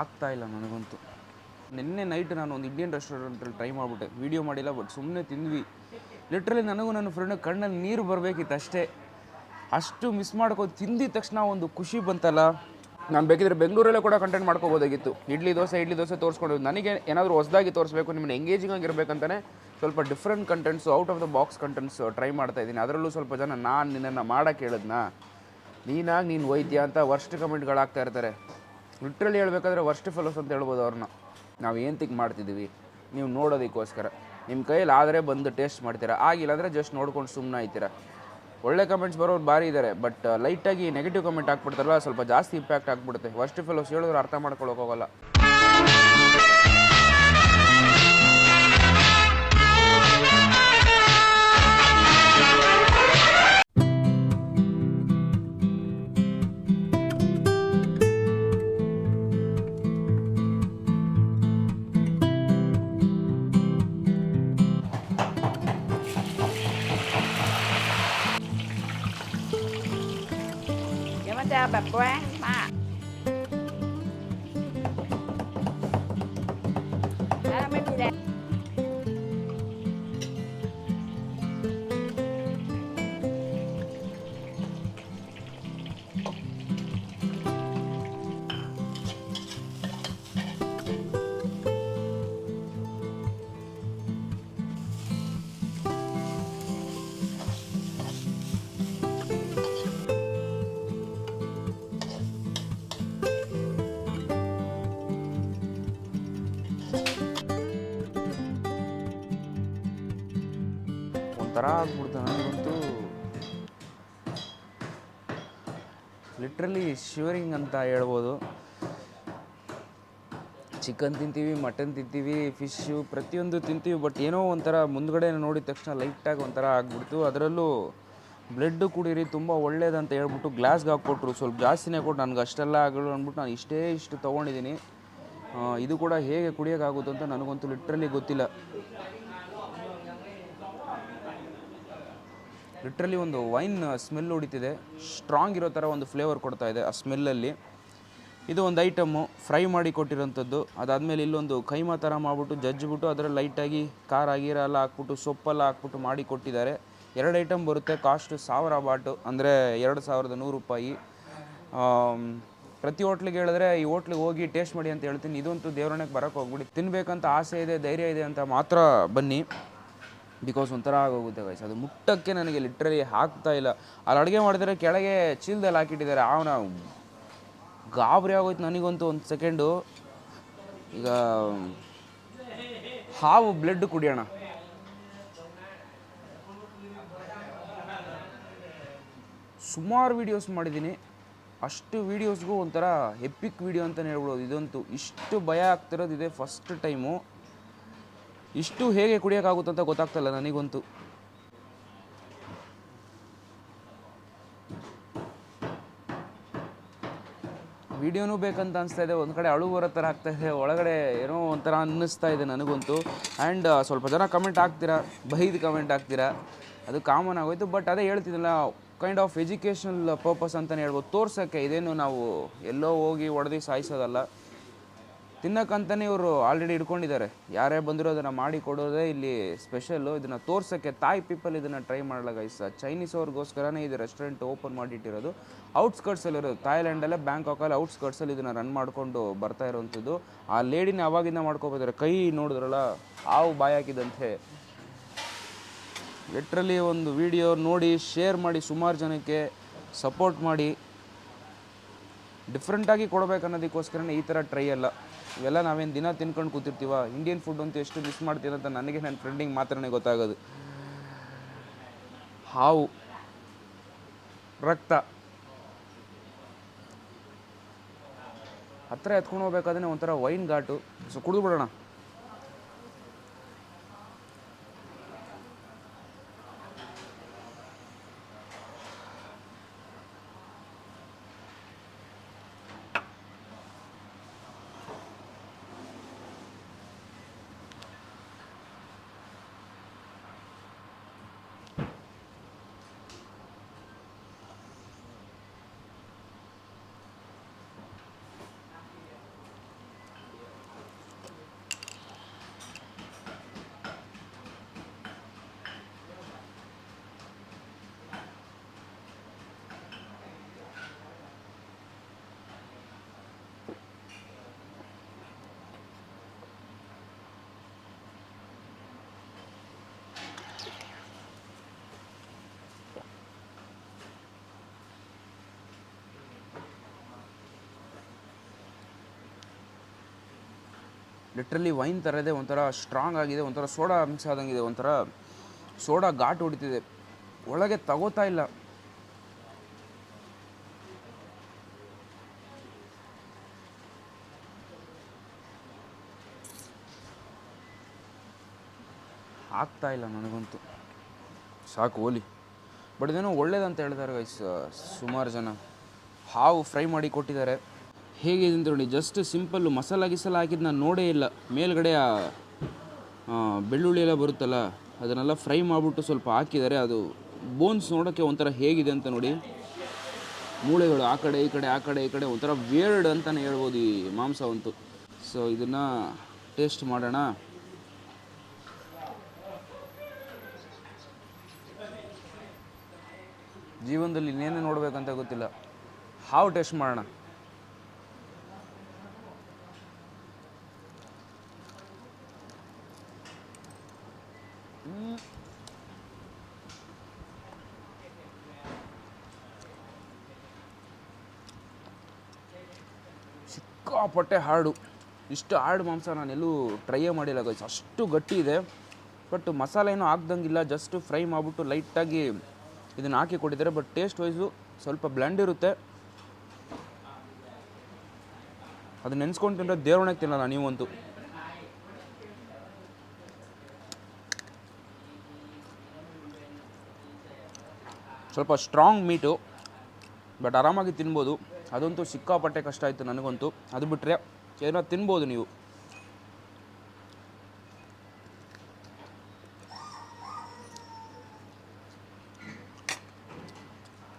ಆಗ್ತಾ ಇಲ್ಲ ನನಗಂತೂ. ನಿನ್ನೆ ನೈಟ್ ನಾನು ಒಂದು ಇಂಡಿಯನ್ ರೆಸ್ಟೋರೆಂಟಲ್ಲಿ ಟ್ರೈ ಮಾಡಿಬಿಟ್ಟೆ. ವೀಡಿಯೋ ಮಾಡಿಲ್ಲ ಬಟ್ ಸುಮ್ಮನೆ ತಿಂದ್ವಿ. ಲಿಟ್ರಲಿ ನನಗೂ ನನ್ನ ಫ್ರೆಂಡ್ ಕಣ್ಣಲ್ಲಿ ನೀರು ಬರಬೇಕಿತ್ತು ಅಷ್ಟೇ. ಅಷ್ಟು ಮಿಸ್ ಮಾಡ್ಕೊಂಡು ತಿಂದಿದ ತಕ್ಷಣ ಒಂದು ಖುಷಿ ಬಂತಲ್ಲ. ನಾನು ಬೇಕಿದ್ರೆ ಬೆಂಗಳೂರಲ್ಲೇ ಕೂಡ ಕಂಟೆಂಟ್ ಮಾಡ್ಕೋಬೋದಾಗಿತ್ತು. ಇಡ್ಲಿ ದೋಸೆ ಇಡ್ಲಿ ದೋಸೆ ತೋರಿಸ್ಕೊಂಡು ನನಗೆ ಏನಾದರೂ ಹೊಸದಾಗಿ ತೋರಿಸ್ಬೇಕು, ನಿಮ್ಮನ್ನು ಎಂಗೇಜಿಂಗ್ ಆಗಿರಬೇಕಂತಲೇ ಸ್ವಲ್ಪ different contents out of the box contents try ಮಾಡ್ತಾ ಇದ್ದೀನಿ. ಅದರಲ್ಲೂ ಸ್ವಲ್ಪ ಜನ ನಾನು ನಿನ್ನನ್ನು ಮಾಡೋಕ್ಕೆ ಹೇಳಿದ್ನಾ? ನೀನಾಗಿ ನೀನು ಒಯ್ತೀಯ ಅಂತ ವರ್ಸ್ಟ್ ಕಮೆಂಟ್ಗಳಾಗ್ತಾ ಇರ್ತಾರೆ. ಲಿಟ್ರಲಿ ಹೇಳ್ಬೇಕಾದ್ರೆ ವರ್ಸ್ಟ್ ಫೆಲೋಸ್ ಅಂತ ಹೇಳ್ಬೋದು ಅವ್ರನ್ನ. ನಾವು ಏನು ತಿಕ್ ಮಾಡ್ತಿದ್ದೀವಿ ನೀವು ನೋಡೋದಕ್ಕೋಸ್ಕರ. ನಿಮ್ಮ ಕೈಯಲ್ಲಿ ಆದರೆ ಬಂದು ಟೇಸ್ಟ್ ಮಾಡ್ತೀರಾ? ಆಗಿಲ್ಲ ಅಂದರೆ ಜಸ್ಟ್ ನೋಡ್ಕೊಂಡು ಸುಮ್ಮನೆ ಆಯ್ತೀರಾ ಒಳ್ಳೆ ಕಮೆಂಟ್ಸ್ ಬರೋರು ಭಾರಿ ಇದ್ದಾರೆ ಬಟ್ ಲೈಟಾಗಿ ನೆಗೆಟಿವ್ ಕಮೆಂಟ್ ಹಾಕ್ಬಿಡ್ತಾರಲ್ಲ ಸ್ವಲ್ಪ ಜಾಸ್ತಿ ಇಂಪ್ಯಾಕ್ಟ್ ಆಗ್ಬಿಡುತ್ತೆ ವರ್ಸ್ಟ್ ಫೆಲೋಸ್ ಹೇಳಿದ್ರು ಅರ್ಥ ಮಾಡ್ಕೊಳಕ್ಕೆ มันจะแบบแว้งมาก ಒಂಥರ ಆಗ್ಬಿಡ್ತು ನನಗಂತೂ ಲಿಟ್ರಲಿ ಶಿವರಿಂಗ್ ಅಂತ ಹೇಳ್ಬೋದು. ಚಿಕನ್ ತಿಂತೀವಿ ಮಟನ್ ತಿಂತೀವಿ ಫಿಶ್ಶು ಪ್ರತಿಯೊಂದು ತಿಂತೀವಿ ಬಟ್ ಏನೋ ಒಂಥರ ಮುಂದ್ಗಡೆ ನೋಡಿದ ತಕ್ಷಣ ಲೈಟಾಗಿ ಒಂಥರ ಆಗ್ಬಿಡ್ತು. ಅದರಲ್ಲೂ ಬ್ಲಡ್ಡು ಕುಡೀರಿ, ತುಂಬ ಒಳ್ಳೇದಂತ ಹೇಳ್ಬಿಟ್ಟು ಗ್ಲಾಸ್ಗೆ ಹಾಕ್ಕೊಟ್ರು. ಸ್ವಲ್ಪ ಜಾಸ್ತಿನೇ ಕೊಟ್ಟು ನನಗೆ ಅಷ್ಟೆಲ್ಲ ಆಗಲು ಅಂದ್ಬಿಟ್ಟು ನಾನು ಇಷ್ಟೇ ಇಷ್ಟು ತೊಗೊಂಡಿದ್ದೀನಿ ಇದು ಕೂಡ ಹೇಗೆ ಕುಡಿಯೋಕ್ಕಾಗುತ್ತೆ ಅಂತ ನನಗಂತೂ ಲಿಟ್ರಲಿ ಗೊತ್ತಿಲ್ಲ. ಲಿಟ್ರಲಿ ಒಂದು ವೈನ್ ಸ್ಮೆಲ್ ಹೊಡಿತಿದೆ ಸ್ಟ್ರಾಂಗ್ ಇರೋ ಥರ ಒಂದು ಫ್ಲೇವರ್ ಕೊಡ್ತಾ ಇದೆ ಆ ಸ್ಮೆಲ್ಲಲ್ಲಿ ಇದು ಒಂದು ಐಟಮ್ಮು ಫ್ರೈ ಮಾಡಿ ಕೊಟ್ಟಿರೋಂಥದ್ದು. ಅದಾದಮೇಲೆ ಇಲ್ಲೊಂದು ಕೈಮಾ ಥರ ಮಾಡಿಬಿಟ್ಟು ಜಜ್ಜಿಬಿಟ್ಟು ಅದರಲ್ಲಿ ಲೈಟಾಗಿ ಖಾರ ಗೀರ ಎಲ್ಲ ಹಾಕ್ಬಿಟ್ಟು ಸೊಪ್ಪೆಲ್ಲ ಹಾಕ್ಬಿಟ್ಟು ಮಾಡಿ ಕೊಟ್ಟಿದ್ದಾರೆ. ಎರಡು ಐಟಮ್ ಬರುತ್ತೆ. ಕಾಸ್ಟು ಸಾವಿರ ಬಾಟು, ಅಂದರೆ ಎರಡು ಸಾವಿರದ ನೂರು ರೂಪಾಯಿ. ಪ್ರತಿ ಹೋಟ್ಲಿಗೆ ಹೇಳಿದ್ರೆ ಈ ಹೋಟ್ಲಿಗೆ ಹೋಗಿ ಟೇಸ್ಟ್ ಮಾಡಿ ಅಂತ ಹೇಳ್ತೀನಿ. ಇದಂತೂ ದೇವರಣೆಗೆ ಬರೋಕ್ಕೆ ಹೋಗ್ಬಿಡಿ. ತಿನ್ನಬೇಕಂತ ಆಸೆ ಇದೆ, ಧೈರ್ಯ ಇದೆ ಅಂತ ಮಾತ್ರ ಬನ್ನಿ. ಬಿಕಾಸ್ ಒಂಥರ ಆಗೋಗುತ್ತೆ ಗೈಸ್ ಅದು ಮುಟ್ಟಕ್ಕೆ ನನಗೆ ಲಿಟ್ರಲಿ ಹಾಕ್ತಾ ಇಲ್ಲ. ಅಲ್ಲಿ ಅಡುಗೆ ಮಾಡಿದರೆ ಕೆಳಗೆ ಚೀಲದಲ್ಲಿ ಹಾಕಿಟ್ಟಿದ್ದಾರೆ. ಅವನ ಗಾಬರಿ ಆಗೋಯ್ತು ನನಗಂತೂ ಒಂದು ಸೆಕೆಂಡು ಈಗ, ಹಾವು ಬ್ಲಡ್ ಕುಡಿಯೋಣ. ಸುಮಾರು ವೀಡಿಯೋಸ್ ಮಾಡಿದ್ದೀನಿ. ಅಷ್ಟು ವೀಡಿಯೋಸ್ಗೂ ಒಂಥರ ಹೆಪ್ಪಿಕ್ ವೀಡಿಯೋ ಅಂತಲೇ ಹೇಳ್ಬೋದು. ಇದಂತೂ ಇಷ್ಟು ಭಯ ಆಗ್ತಿರೋದು ಇದೆ ಫಸ್ಟ್ ಟೈಮು ಇಷ್ಟು ಹೇಗೆ ಕುಡಿಯೋಕ್ಕಾಗುತ್ತೆ ಅಂತ ಗೊತ್ತಾಗ್ತಲ್ಲ ನನಗಂತೂ. ವಿಡಿಯೋನೂ ಬೇಕಂತ ಅನಿಸ್ತಾ ಇದೆ, ಒಂದು ಕಡೆ ಅಳು ಬರೋ ಥರ ಆಗ್ತಾ ಇದೆ, ಒಳಗಡೆ ಏನೋ ಒಂಥರ ಅನ್ನಿಸ್ತಾ ಇದೆ ನನಗಂತೂ. ಆ್ಯಂಡ್ ಸ್ವಲ್ಪ ಜನ ಕಮೆಂಟ್ ಹಾಕ್ತೀರಾ? ಬೈದು ಕಮೆಂಟ್ ಹಾಕ್ತೀರಾ? ಅದು ಕಾಮನ್ ಆಗೋಯ್ತು ಬಟ್ ಅದೇ ಹೇಳ್ತಿದ್ದಲ್ಲ ಕೈಂಡ್ ಆಫ್ ಎಜುಕೇಷನಲ್ ಪರ್ಪಸ್ ಅಂತಲೇ ಹೇಳ್ಬೋದು. ತೋರ್ಸೋಕ್ಕೆ, ಇದೇನು ನಾವು ಎಲ್ಲೋ ಹೋಗಿ ಒಡೆದು ಸಾಯಿಸೋದಲ್ಲ. ತಿನ್ನಕ್ಕಂತಲೇ ಇವರು ಆಲ್ರೆಡಿ ಇಟ್ಕೊಂಡಿದ್ದಾರೆ ಯಾರೇ ಬಂದಿರೋ ಅದನ್ನು ಮಾಡಿ ಕೊಡೋದೇ ಇಲ್ಲಿ ಸ್ಪೆಷಲ್ಲು ಇದನ್ನು ತೋರ್ಸೋಕ್ಕೆ ತಾಯಿ ಪೀಪಲ್ ಇದನ್ನು ಟ್ರೈ ಮಾಡಲ್ಲ ಗೈಸ್ ಚೈನೀಸ್ ಅವ್ರಿಗೋಸ್ಕರನೇ ಇದು ರೆಸ್ಟೋರೆಂಟ್ ಓಪನ್ ಮಾಡಿಟ್ಟಿರೋದು. ಔಟ್ಸ್ಕರ್ಟ್ಸಲ್ಲಿರೋದು ಥಾಯ್ಲ್ಯಾಂಡಲ್ಲೇ ಬ್ಯಾಂಕಾಕಲ್ಲಿ ಔಟ್ಸ್ಕರ್ಟ್ಸಲ್ಲಿ ಇದನ್ನು ರನ್ ಮಾಡಿಕೊಂಡು ಬರ್ತಾ ಇರೋವಂಥದ್ದು ಆ ಲೇಡಿನ ಅವಾಗಿಂದ ಮಾಡ್ಕೊಬೋದಾರೆ ಕೈ ನೋಡಿದ್ರಲ್ಲ, ಹಾವು ಬಾಯಿ ಹಾಕಿದಂತೆ. ಒಂದು ವಿಡಿಯೋ ನೋಡಿ ಶೇರ್ ಮಾಡಿ, ಸುಮಾರು ಜನಕ್ಕೆ ಸಪೋರ್ಟ್ ಮಾಡಿ. ಡಿಫ್ರೆಂಟಾಗಿ ಕೊಡಬೇಕನ್ನೋದಕ್ಕೋಸ್ಕರನೇ ಈ ಥರ ಟ್ರೈ ಅಲ್ಲ. ಇವೆಲ್ಲ ನಾವೇನು ದಿನ ತಿನ್ಕೊಂಡು ಕೂತಿರ್ತೀವ? ಇಂಡಿಯನ್ ಫುಡ್ ಅಂತೂ ಎಷ್ಟು ಮಿಸ್ ಮಾಡ್ತೀರಂತ ನನಗೆ ನನ್ನ ಫ್ರೆಂಡಿಗೆ ಮಾತ್ರನೇ ಗೊತ್ತಾಗೋದು. ಹಾವು, ರಕ್ತ. ಹತ್ತಿರ ಎತ್ಕೊಂಡು ಹೋಗ್ಬೇಕಾದ್ರೆ ಒಂಥರ ವೈನ್ ಘಾಟು. ಸೊ ಕುಡಿದು ಬಿಡೋಣ ಲಿಟ್ರಲಿ ವೈನ್ ಥರ ಇದೆ ಒಂಥರ ಸ್ಟ್ರಾಂಗ್ ಆಗಿದೆ, ಒಂಥರ ಸೋಡಾ ಮಿಕ್ಸ್ ಆದಂಗಿದೆ, ಒಂಥರ ಸೋಡಾ ಘಾಟ್ ಹೊಡಿತಿದೆ. ಒಳಗೆ ತಗೋತಾ ಇಲ್ಲ. ಆಗ್ತಾ ಇಲ್ಲ ನನಗಂತೂ. ಸಾಕು ಓಲಿ ಬಟ್ ಇದೇನೋ ಒಳ್ಳೇದಂತ ಹೇಳಿದ್ದಾರೆ ಗೈಸ್ ಸುಮಾರು ಜನ. ಹಾವು ಫ್ರೈ ಮಾಡಿ ಕೊಟ್ಟಿದ್ದಾರೆ. ಹೇಗಿದೆ ಅಂತ ನೋಡಿ ಜಸ್ಟ್ ಸಿಂಪಲ್ಲು ಮಸಾಲ ಗಿಸಾಲ ಹಾಕಿದ್ದು ನಾನು ನೋಡೇ ಇಲ್ಲ. ಮೇಲ್ಗಡೆ ಆ ಬೆಳ್ಳುಳ್ಳಿ ಎಲ್ಲ ಬರುತ್ತಲ್ಲ, ಅದನ್ನೆಲ್ಲ ಫ್ರೈ ಮಾಡಿಬಿಟ್ಟು ಸ್ವಲ್ಪ ಹಾಕಿದ್ದಾರೆ ಅದು ಬೋನ್ಸ್ ನೋಡೋಕ್ಕೆ ಒಂಥರ ಹೇಗಿದೆ ಅಂತ ನೋಡಿ. ಮೂಳೆಗಳು ಆ ಕಡೆ, ಈ ಕಡೆ, ಆ ಕಡೆ, ಈ ಕಡೆ ಒಂಥರ ವೇರ್ಡ್ ಅಂತಲೇ ಹೇಳ್ಬೋದು ಈ ಮಾಂಸವಂತೂ ಸೊ ಇದನ್ನು ಟೇಸ್ಟ್ ಮಾಡೋಣ. ಜೀವನದಲ್ಲಿ ಇನ್ನೇನು ನೋಡಬೇಕಂತ ಗೊತ್ತಿಲ್ಲ. ಹಾವು ಟೇಸ್ಟ್ ಮಾಡೋಣ? ಸಿಕ್ಕಾಪಟ್ಟೆ ಹಾರ್ಡು ಇಷ್ಟು ಹಾರ್ಡ್ ಮಾಂಸ ನಾನೆಲ್ಲೂ ಟ್ರೈಯೇ ಮಾಡಿಲ್ಲ ಗೈಸ್ ಅಷ್ಟು ಗಟ್ಟಿ ಇದೆ. ಬಟ್ ಮಸಾಲೆ ಏನೂ ಹಾಕ್ದಂಗಿಲ್ಲ ಜಸ್ಟ್ ಫ್ರೈ ಮಾಡಿಬಿಟ್ಟು ಲೈಟಾಗಿ ಇದನ್ನು ಹಾಕಿ ಕೊಟ್ಟಿದ್ದಾರೆ ಬಟ್ ಟೇಸ್ಟ್ ವೈಸು ಸ್ವಲ್ಪ ಬ್ಲ್ಯಾಂಡ್ ಇರುತ್ತೆ. ಅದು ನೆನೆಸ್ಕೊಂಡು ತಿಂದರೆ ದೇವ್ರೊಣಕ್ಕೆ ತಿನ್ನಲ್ಲ ನೀವಂತೂ. ಸ್ವಲ್ಪ ಸ್ಟ್ರಾಂಗ್ ಮೀಟು ಬಟ್ ಆರಾಮಾಗಿ ತಿನ್ಬೋದು. ಅದಂತೂ ಸಿಕ್ಕಾಪಟ್ಟೆ ಕಷ್ಟ ಆಯಿತು ನನಗಂತೂ. ಅದು ಬಿಟ್ಟರೆ ಏನೋ ತಿನ್ಬೋದು ನೀವು.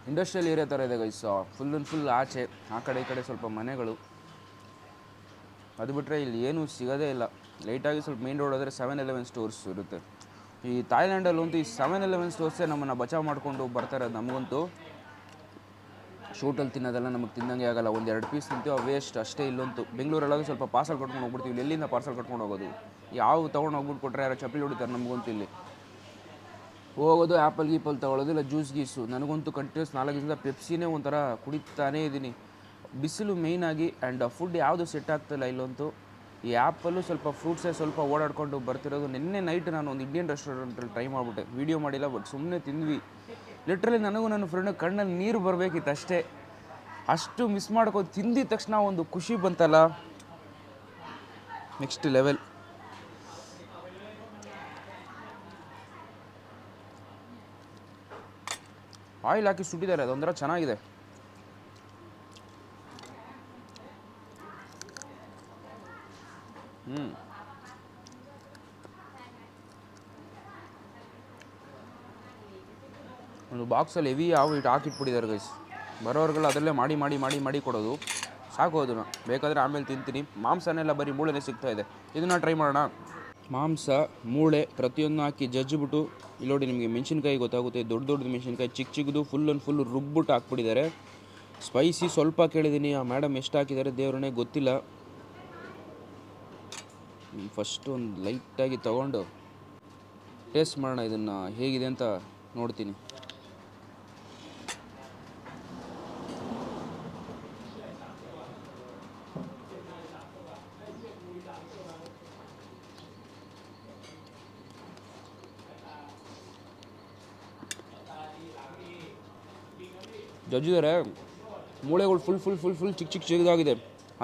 ಇಂಡಸ್ಟ್ರಿಯಲ್ ಏರಿಯಾ ಥರ ಇದೆ ಗೈಸ್ ಫುಲ್ ಅಂಡ್ ಫುಲ್ ಆಚೆ, ಆ ಕಡೆ ಈ ಕಡೆ ಸ್ವಲ್ಪ ಮನೆಗಳು. ಅದು ಬಿಟ್ಟರೆ ಇಲ್ಲಿ ಏನೂ ಸಿಗೋದೇ ಇಲ್ಲ. ಲೈಟಾಗಿ ಸ್ವಲ್ಪ ಮೇನ್ ರೋಡ್ ಹೋದರೆ ಸೆವೆನ್ ಎಲೆವೆನ್ ಸ್ಟೋರ್ಸ್ ಇರುತ್ತೆ. ಈ ತಾಯ್ಲ್ಯಾಂಡಲ್ಲಂತೂ ಈ ಸೆವೆನ್ ಎಲೆವೆನ್ ಸ್ಟೋರ್ಸೇ ನಮ್ಮನ್ನು ಬಚಾವ್ ಮಾಡಿಕೊಂಡು ಬರ್ತಾರೆ ನಮಗಂತೂ. ಶೂಟಲ್ಲಿ ತಿನ್ನೋದೆಲ್ಲ ನಮಗೆ ತಿನ್ನಂಗೆ ಆಗಲ್ಲ. ಒಂದು ಎರಡು ಪೀಸ್ ತಿಂತೀವಿ ವೇಸ್ಟ್ ಅಷ್ಟೇ ಇಲ್ಲೊಂತು ಬೆಂಗಳೂರಲ್ಲಾಗ ಸ್ವಲ್ಪ ಪಾರ್ಸಲ್ ಕಟ್ಕೊಂಡು ಹೋಗ್ಬಿಡ್ತೀವಿ. ಎಲ್ಲಿಂದ ಪಾರ್ಸಲ್ ಕಟ್ಕೊಂಡು ಹೋಗೋದು? ಯಾವ ತೊಗೊಂಡು ಹೋಗ್ಬಿಟ್ಟು ಕೊಟ್ಟರೆ ಯಾರೋ ಚಪ್ಪಲಿ ಹೊಡಿತಾರೆ ನಮಗಂತೂ ಇಲ್ಲಿ. ಹೋಗೋದು ಆ್ಯಪಲ್ ಗೀಪಲ್ ತೊಗೊಳೋದು ಇಲ್ಲ ಜ್ಯೂಸ್ ಗೀಸು. ನನಗಂತೂ ಕಂಟಿನ್ಯೂಸ್ ನಾಲ್ಕು ದಿನದ ಪೆಪ್ಸಿನೇ ಒಂಥರ ಕುಡಿತಾನೇ ಇದ್ದೀನಿ. ಬಿಸಿಲು ಮೇಯ್ನಾಗಿ ಆ್ಯಂಡ್ ಫುಡ್ ಯಾವುದು ಸೆಟ್ ಆಗ್ತಿಲ್ಲ ಇಲ್ಲಂತೂ ಈ ಆ್ಯಪಲ್ಲೂ ಸ್ವಲ್ಪ ಫ್ರೂಟ್ಸೇ ಸ್ವಲ್ಪ ಓಡಾಡ್ಕೊಂಡು ಬರ್ತಿರೋದು. ನಿನ್ನೆ ನೈಟ್ ನಾನು ಒಂದು ಇಂಡಿಯನ್ ರೆಸ್ಟೋರೆಂಟಲ್ಲಿ ಟ್ರೈ ಮಾಡಿಬಿಟ್ಟೆ. ವೀಡಿಯೋ ಮಾಡಿಲ್ಲ ಬಟ್ ಸುಮ್ಮನೆ ತಿಂದ್ವಿ. ಲಿಟ್ರಲಿ ನನಗೂ ನನ್ನ ಫ್ರೆಂಡ್ ಕಣ್ಣಲ್ಲಿ ನೀರು ಬರಬೇಕಿತ್ತು ಅಷ್ಟೇ. ಅಷ್ಟು ಮಿಸ್ ಮಾಡ್ಕೊಂಡು ತಿಂದಿದ ತಕ್ಷಣ ಒಂದು ಖುಷಿ ಬಂತಲ್ಲ. ನೆಕ್ಸ್ಟ್ ಲೆವೆಲ್ ಆಯಿಲ್ ಹಾಕಿ ಸುಟ್ಟಿದ್ದಾರೆ, ಅದೊಂಥರ ಚೆನ್ನಾಗಿದೆ. ಬಾಕ್ಸಲ್ಲಿ ಹೆವಿ ಯಾವ ಇಟ್ಟು ಹಾಕಿಟ್ಬಿಟ್ಟಿದ್ದಾರೆ ಗೈಸ್ ಬರೋರ್ಗಳು ಅದರಲ್ಲೇ ಮಾಡಿ ಮಾಡಿ ಮಾಡಿ ಮಾಡಿ ಕೊಡೋದು. ಸಾಕು ಅದನ್ನು. ಬೇಕಾದರೆ ಆಮೇಲೆ ತಿಂತೀನಿ. ಮಾಂಸನೆಲ್ಲ ಬರೀ ಮೂಳೆನೇ ಇದೆ. ಇದನ್ನು ಟ್ರೈ ಮಾಡೋಣ. ಮಾಂಸ, ಮೂಳೆ, ಪ್ರತಿಯೊಂದು ಹಾಕಿ ಜಜ್ಜಿಬಿಟ್ಟು, ಇಲ್ಲಿ ನೋಡಿ ನಿಮಗೆ ಮೆಣಸಿನ್ಕಾಯಿ ಗೊತ್ತಾಗುತ್ತೆ. ದೊಡ್ಡ ದೊಡ್ಡ ಮೆಣಸಿನ್ಕಾಯಿ ಚಿಕ್ಕ ಚಿಕ್ಕದು ಫುಲ್ ಆ್ಯಂಡ್ ಫುಲ್ ರುಬ್ಬಿಟ್ಟು ಹಾಕ್ಬಿಟ್ಟಿದ್ದಾರೆ. ಸ್ಪೈಸಿ ಸ್ವಲ್ಪ ಕೇಳಿದ್ದೀನಿ ಆ ಮೇಡಮ್ ಎಷ್ಟು ಹಾಕಿದ್ದಾರೆ ದೇವ್ರನ್ನೇ ಗೊತ್ತಿಲ್ಲ. ಫಸ್ಟ್ ಒಂದು ಲೈಟಾಗಿ ತಗೊಂಡು ಟೇಸ್ಟ್ ಮಾಡೋಣ ಇದನ್ನು ಹೇಗಿದೆ ಅಂತ ನೋಡ್ತೀನಿ. ಜಜ್ಜಿದ್ದಾರೆ ಮೂಳೆಗಳು ಫುಲ್ ಫುಲ್ ಫುಲ್ ಫುಲ್ ಚಿಕ್ಕ ಚಿಕ್ಕ ಚಿಕ್ಕದಾಗಿದೆ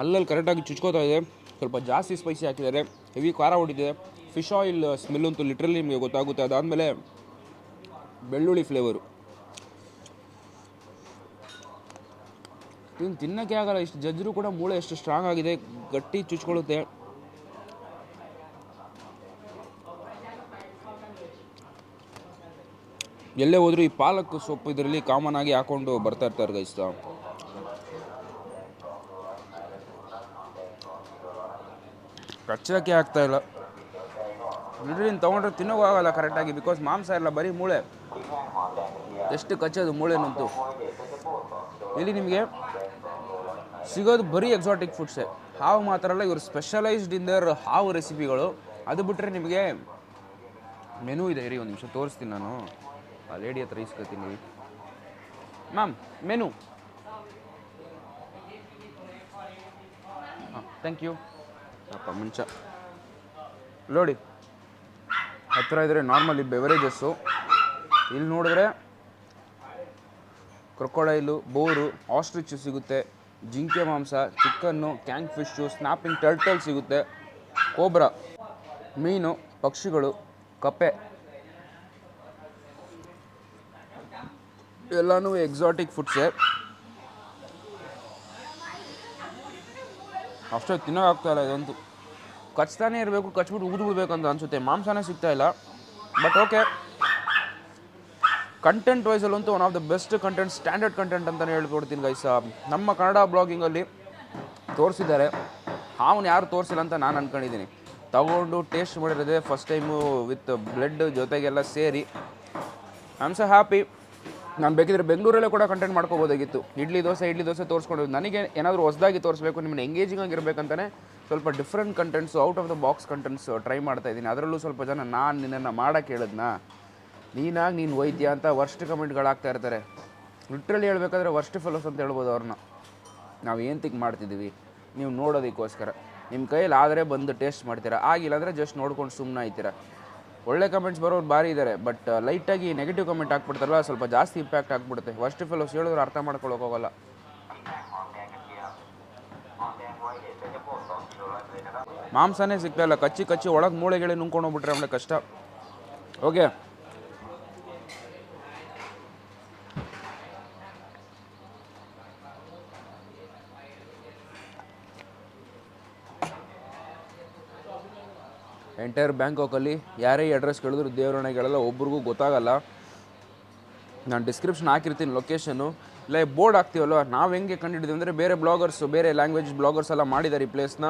ಅಲ್ಲಲ್ಲಿ ಕರೆಕ್ಟಾಗಿ ಚುಚ್ಕೋತಾ ಇದೆ. ಸ್ವಲ್ಪ ಜಾಸ್ತಿ ಸ್ಪೈಸಿ ಹಾಕಿದ್ದಾರೆ. ಹೆವಿ ಖಾರ ಹೊಡಿದೆ ಫಿಶ್ ಆಯಿಲ್ ಸ್ಮೆಲ್ ಅಂತೂ ಲಿಟ್ರಲಿ ನಿಮಗೆ ಗೊತ್ತಾಗುತ್ತೆ. ಅದಾದಮೇಲೆ ಬೆಳ್ಳುಳ್ಳಿ ಫ್ಲೇವರು ಇನ್ನು ತಿನ್ನೋಕ್ಕೆ ಆಗಲ್ಲ. ಇಷ್ಟು ಜಜ್ಜರು ಕೂಡ ಮೂಳೆ ಎಷ್ಟು ಸ್ಟ್ರಾಂಗ್ ಆಗಿದೆ. ಗಟ್ಟಿ ಚುಚ್ಕೊಳ್ಳುತ್ತೆ. ಎಲ್ಲೇ ಹೋದರೂ ಈ ಪಾಲಕ್ ಸೊಪ್ಪು ಇದರಲ್ಲಿ ಕಾಮನ್ ಆಗಿ ಹಾಕೊಂಡು ಬರ್ತಾ ಇರ್ತಾರೆ ಗೈಸ್ ಕಚ್ಚೋಕ್ಕೆ ಆಗ್ತಾ ಇಲ್ಲ. ಬಿಡ್ರಿ ತಗೊಂಡ್ರೆ ತಿನ್ನೋಕೆ ಆಗಲ್ಲ ಕರೆಕ್ಟಾಗಿ ಬಿಕಾಸ್ ಮಾಂಸ ಇಲ್ಲ ಬರೀ ಮೂಳೆ. ಎಷ್ಟು ಕಚ್ಚೋದು ಮೂಳೆನಂತೂ. ಇಲ್ಲಿ ನಿಮಗೆ ಸಿಗೋದು ಬರೀ ಎಕ್ಸಾಟಿಕ್ ಫುಡ್ಸೇ ಹಾವು ಮಾತ್ರ ಅಲ್ಲ, ಇವರು ಸ್ಪೆಷಲೈಸ್ಡ್ ಇನ್ ಹಾವು ರೆಸಿಪಿಗಳು ಅದು ಬಿಟ್ಟರೆ ನಿಮಗೆ ಮೆನು ಇದೆ, ಇರಿ ಒಂದು ನಿಮಿಷ ತೋರಿಸ್ತೀನಿ ನಾನು. ಆ ಲೇಡಿ ಹತ್ರ ಇಸ್ಕೊತೀನಿ ಮ್ಯಾಮ್ ಮೆನು ಹಾಂ ಥ್ಯಾಂಕ್ ಯು ಅಪ್ಪ, ಮುಂಚ. ನೋಡಿ ಹತ್ತಿರ ಇದ್ರೆ ನಾರ್ಮಲಿ ಬೆವರೇಜಸ್ಸು ಇಲ್ಲಿ ನೋಡಿದ್ರೆ ಕ್ರೊಕೊಡೈಲು ಬೋರು ಆಸ್ಟ್ರಿಚ್ ಸಿಗುತ್ತೆ. ಜಿಂಕೆ ಮಾಂಸ ಚಿಕನ್ನು ಕ್ಯಾಂಗ್ ಫಿಶ್ಶು ಸ್ನ್ಯಾಪಿಂಗ್ ಟರ್ಟಲ್ ಸಿಗುತ್ತೆ. ಕೋಬ್ರಾ ಮೀನು, ಪಕ್ಷಿಗಳು, ಕಪ್ಪೆ. ಎಲ್ಲನೂ ಎಕ್ಸಾಟಿಕ್ ಫುಡ್ಸೇ ಅಷ್ಟೇ ತಿನ್ನೋಕ್ಕಾಗ್ತಾಯಿಲ್ಲ ಇದಂತೂ. ಕಚ್ತಾನೆ ಇರಬೇಕು, ಕಚ್ಬಿಟ್ಟು ಉಗಿದು ಬಿಡ್ಬೇಕು ಅಂತ ಅನಿಸುತ್ತೆ. ಮಾಂಸನೇ ಸಿಗ್ತಾ ಇಲ್ಲ. But okay content ವೈಸಲ್ಲಂತೂ one of the best content standard content ಅಂತಲೇ ಹೇಳ್ಕೊಡ್ತೀನಿ ಗೈಸ ನಮ್ಮ ಕನ್ನಡ ಬ್ಲಾಗಿಂಗಲ್ಲಿ ತೋರಿಸಿದ್ದಾರೆ. ಅವನು ಯಾರು ತೋರಿಸಿಲ್ಲ ಅಂತ ನಾನು ಅನ್ಕೊಂಡಿದ್ದೀನಿ ತಗೊಂಡು ಟೇಸ್ಟ್ ಮಾಡಿರೋದೇ ಫಸ್ಟ್ ಟೈಮು ವಿತ್ ಬ್ಲಡ್ ಜೊತೆಗೆಲ್ಲ ಸೇರಿ. ಐ ಆಮ್ ಸೊ ಹ್ಯಾಪಿ ನಾನು ಬೇಕಿದ್ರೆ ಬೆಂಗಳೂರಲ್ಲೇ ಕೂಡ ಕಂಟೆಂಟ್ ಮಾಡ್ಕೋಬೋದಾಗಿತ್ತು. ಇಡ್ಲಿ ದೋಸೆ ಇಡ್ಲಿ ದೋಸೆ ತೋರಿಸ್ಕೊಂಡು ನನಗೆ ಏನಾದರೂ ಹೊಸದಾಗಿ ತೋರಿಸ್ಬೇಕು ನಿಮ್ಮನ್ನ ಎಂಗೇಜಿಂಗ್ ಆಗಿರ್ಬೇಕಂತಾನೆ ಸ್ವಲ್ಪ different contents out of the box contents try ಮಾಡ್ತಾ ಇದ್ದೀನಿ. ಅದರಲ್ಲೂ ಸ್ವಲ್ಪ ಜನ ನಾನು ನಿನ್ನನ್ನು ಮಾಡೋಕ್ಕೆ ಹೇಳಿದ್ನಾ? ನೀನಾಗಿ ನೀನು ವೈದ್ಯ ಅಂತ ವರ್ಸ್ಟ್ ಕಮೆಂಟ್ಗಳಾಗ್ತಾ ಇರ್ತಾರೆ. ಲಿಟ್ರಲಿ ಹೇಳ್ಬೇಕಾದ್ರೆ ವರ್ಸ್ಟ್ ಫೆಲೋಸ್ ಅಂತ ಹೇಳ್ಬೋದು ಅವ್ರನ್ನ. ನಾವು ಏನು ತಿಂಕ್ ಮಾಡ್ತಿದ್ದೀವಿ? ನೀವು ನೋಡೋದಕ್ಕೋಸ್ಕರ. ನಿಮ್ಮ ಕೈಯಲ್ಲಿ ಆದರೆ ಬಂದು ಟೇಸ್ಟ್ ಮಾಡ್ತೀರಾ? ಆಗಿಲ್ಲ ಅಂದರೆ ಜಸ್ಟ್ ನೋಡ್ಕೊಂಡು ಸುಮ್ಮನೆ ಆಯ್ತೀರಾ ಒಳ್ಳೆ ಕಮೆಂಟ್ಸ್ ಬರೋರು ಭಾರಿ ಇದ್ದಾರೆ ಬಟ್ ಲೈಟಾಗಿ ನೆಗೆಟಿವ್ ಕಮೆಂಟ್ ಹಾಕ್ಬಿಡ್ತಾರಲ್ಲ, ಸ್ವಲ್ಪ ಜಾಸ್ತಿ ಇಂಪ್ಯಾಕ್ಟ್ ಆಗ್ಬಿಡುತ್ತೆ ವರ್ಸ್ಟ್ ಫೆಲೋಸ್ ಹೇಳಿದ್ರೆ ಅರ್ಥ ಮಾಡ್ಕೊಳಕ್ಕೆ ಹೋಗಲ್ಲ. ಮಾಂಸನೇ ಸಿಗ್ತಾ ಇಲ್ಲ, ಕಚ್ಚಿ ಕಚ್ಚಿ ಒಳಗೆ ಮೂಳೆಗಳೇ ನುಂಗ್ಕೊಂಡು ಹೋಗ್ಬಿಟ್ರೆ ಆಮೇಲೆ ಕಷ್ಟ. ಓಕೆ ಎಂಟೈರ್ ಬ್ಯಾಂಕಾಕಲ್ಲಿ ಯಾರೇ ಅಡ್ರೆಸ್ ಕೇಳಿದ್ರು ದೇವರಣೆಗಳೆಲ್ಲ ಒಬ್ರಿಗೂ ಗೊತ್ತಾಗಲ್ಲ. ನಾನು ಡಿಸ್ಕ್ರಿಪ್ಷನ್ ಹಾಕಿರ್ತೀನಿ ಲೊಕೇಶನು ಇಲ್ಲ ಬೋರ್ಡ್ ಹಾಕ್ತೀವಲ್ಲ ನಾವು ಹೆಂಗೆ ಕಂಡುಹಿಡಿದ್ವಿ ಅಂದರೆ ಬೇರೆ ಬ್ಲಾಗರ್ಸು ಬೇರೆ ಲ್ಯಾಂಗ್ವೇಜ್ ಬ್ಲಾಗರ್ಸ್ ಎಲ್ಲ ಮಾಡಿದ್ದಾರೆ ಈ ಪ್ಲೇಸ್ನ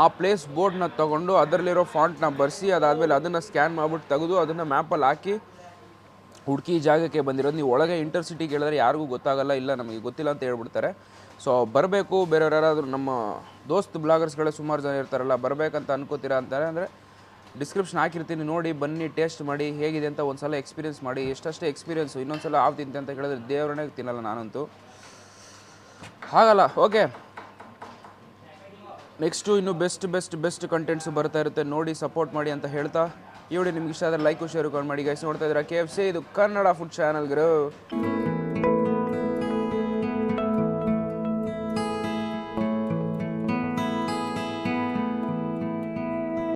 ಆ ಪ್ಲೇಸ್ ಬೋರ್ಡ್ನ ತೊಗೊಂಡು ಅದರಲ್ಲಿರೋ ಫಾಂಟ್ನ ಬರೆಸಿ, ಅದಾದಮೇಲೆ ಅದನ್ನು ಸ್ಕ್ಯಾನ್ ಮಾಡಿಬಿಟ್ಟು ತೆಗೆದು ಅದನ್ನು ಮ್ಯಾಪಲ್ಲಿ ಹಾಕಿ, ಹುಡುಕಿ ಜಾಗಕ್ಕೆ ಬಂದಿರೋದು. ನೀವು ಒಳಗೆ ಇಂಟರ್ಸಿಟಿ ಕೇಳಿದ್ರೆ ಯಾರಿಗೂ ಗೊತ್ತಾಗಲ್ಲ, ಇಲ್ಲ ನಮಗೆ ಗೊತ್ತಿಲ್ಲ ಅಂತ ಹೇಳ್ಬಿಡ್ತಾರೆ. ಸೊ ಬರಬೇಕು, ಬೇರೆಯವ್ರು ಯಾರಾದರೂ ನಮ್ಮ ದೋಸ್ತ್ ಬ್ಲಾಗರ್ಸ್ಗಳೇ ಸುಮಾರು ಜನ ಇರ್ತಾರಲ್ಲ, ಬರಬೇಕಂತ ಅನ್ಕೋತೀರಾ ಅಂತಾರೆ ಅಂದರೆ ಡಿಸ್ಕ್ರಿಪ್ಷನ್ ಹಾಕಿರ್ತೀನಿ. ನೋಡಿ, ಬನ್ನಿ ಟೇಸ್ಟ್ ಮಾಡಿ, ಹೇಗಿದೆ ಅಂತ ಒಂದು ಸಲ ಎಕ್ಸ್ಪೀರಿಯನ್ಸ್ ಮಾಡಿ. ಎಷ್ಟಷ್ಟೇ ಎಕ್ಸ್ಪೀರಿಯನ್ಸು ಇನ್ನೊಂದು ಸಲ ಆಫ್ ತಿಂತೆ ಅಂತ ಹೇಳಿದ್ರೆ ದೇವರನ್ನೇ ತಿನ್ನಲ್ಲ ನಾನಂತೂ. ಹಾಗಲ್ಲ, ಓಕೆ. ನೆಕ್ಸ್ಟು ಇನ್ನು ಬೆಸ್ಟ್ ಬೆಸ್ಟ್ ಬೆಸ್ಟ್ ಕಂಟೆಂಟ್ಸ್ ಬರ್ತಾ ಇರುತ್ತೆ. ನೋಡಿ ಸಪೋರ್ಟ್ ಮಾಡಿ ಅಂತ ಹೇಳ್ತಾ. ಈ ನಿಮ್ಗೆ ಇಷ್ಟ ಆದರೆ ಲೈಕ್ ಶೇರ್ ಮಾಡಿ ಗೈಸ್ ನೋಡ್ತಾ ಇದ್ದೀರಾ? ಕೆ ಎಫ್ ಸಿ ಇದು ಕನ್ನಡ ಫುಡ್ ಚಾನಲ್ಗಳು